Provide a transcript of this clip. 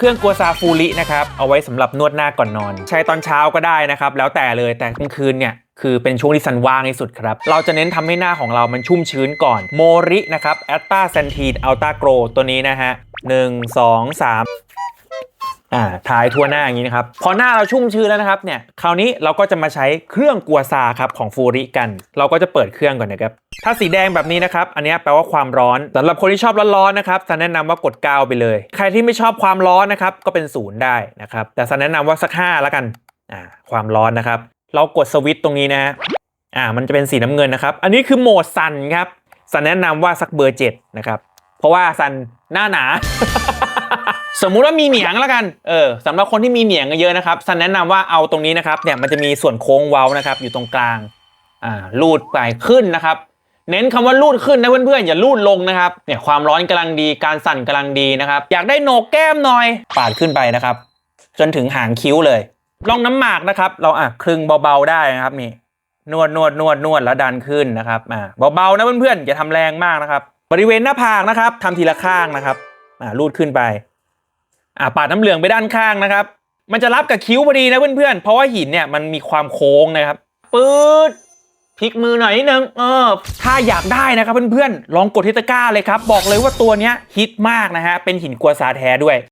เครื่องกัวซาฟูรินะครับ เอาไว้สำหรับนวดหน้าก่อนนอน ใช้ตอนเช้าก็ได้นะครับ แล้วแต่เลยแต่กลางคืนเนี่ยคือเป็นช่วงที่ซันว่างที่สุดครับ เราจะเน้นทำให้หน้าของเรามันชุ่มชื้นก่อน โมรินะครับแอตตาเซนทีนอัลตาโกรตัวนี้นะฮะหนึ่งสองสาม อ่าทายทั่วหน้าอย่างนี้นะครับ พอหน้าเราชุ่มชื้นแล้วนะครับเนี่ยคราวนี้เราก็จะมาใช้เครื่องกัวซาครับของฟูริกัน เราก็จะเปิดเครื่องก่อนนะครับถ้าสีแดงแบบนี้นะครับ อันนี้แปลว่าความร้อนสำหรับคนที่ชอบร้อนๆนะครับซันแนะนำว่ากด9ไปเลย ใครที่ไม่ชอบความร้อนนะครับก็เป็นศูนย์ได้นะครับแต่ซันแนะนำว่าสัก5แล้วกันอ่าความร้อนนะครับ เรากดสวิตช์ตรงนี้นะฮะอ่ามันจะเป็นสีน้ำเงินนะครับ อันนี้คือโหมดซันครับซันแนะนำว่าสักเบอร์7นะครับเพราะว่าซันหน้าหนา สมมุติว่ามีเหนียงแล้วกัน เออสำหรับคนที่มีเหนียงเยอะนะครับซันแนะนำว่าเอาตรงนี้นะครับเนี่ยมันจะมีส่วนโค้งเว้านะครับ อยู่ตรงกลาง อ่าลูดไปขึ้นนะครับ เน้นคำว่าลูดขึ้นนะเพื่อนๆอย่าลูดลงนะครับ เนี่ยความร้อนกำลังดีการสั่นกำลังดีนะครับ อยากได้โหนกแก้มหน่อย ปาดขึ้นไปนะครับ จนถึงหางคิ้วเลยลองน้ำหมากนะครับ เราอะคลึงเบาๆได้นะครับนี่นวดนวดนวดนวดแล้วดันขึ้นนะครับอ่าเบาๆนะเพื่อนๆอย่าทำแรงมากนะครับ บริเวณหน้าผากนะครับทำทีละข้างนะครับอ่าลูดขึ้นไป อ่าปาดน้ำเหลืองไปด้านข้างนะครับ มันจะรับกับคิ้วพอดีนะเพื่อนๆ เพราะว่าหินเนี่ยมันมีความโค้งนะครับปื๊ดพลิกมือหน่อยนิดนึงเออถ้าอยากได้นะครับเพื่อนๆ ลองกดที่ตะกร้าเลยครับ บอกเลยว่าตัวเนี้ยฮิตมากนะฮะ เป็นหินกัวซาแท้ด้วย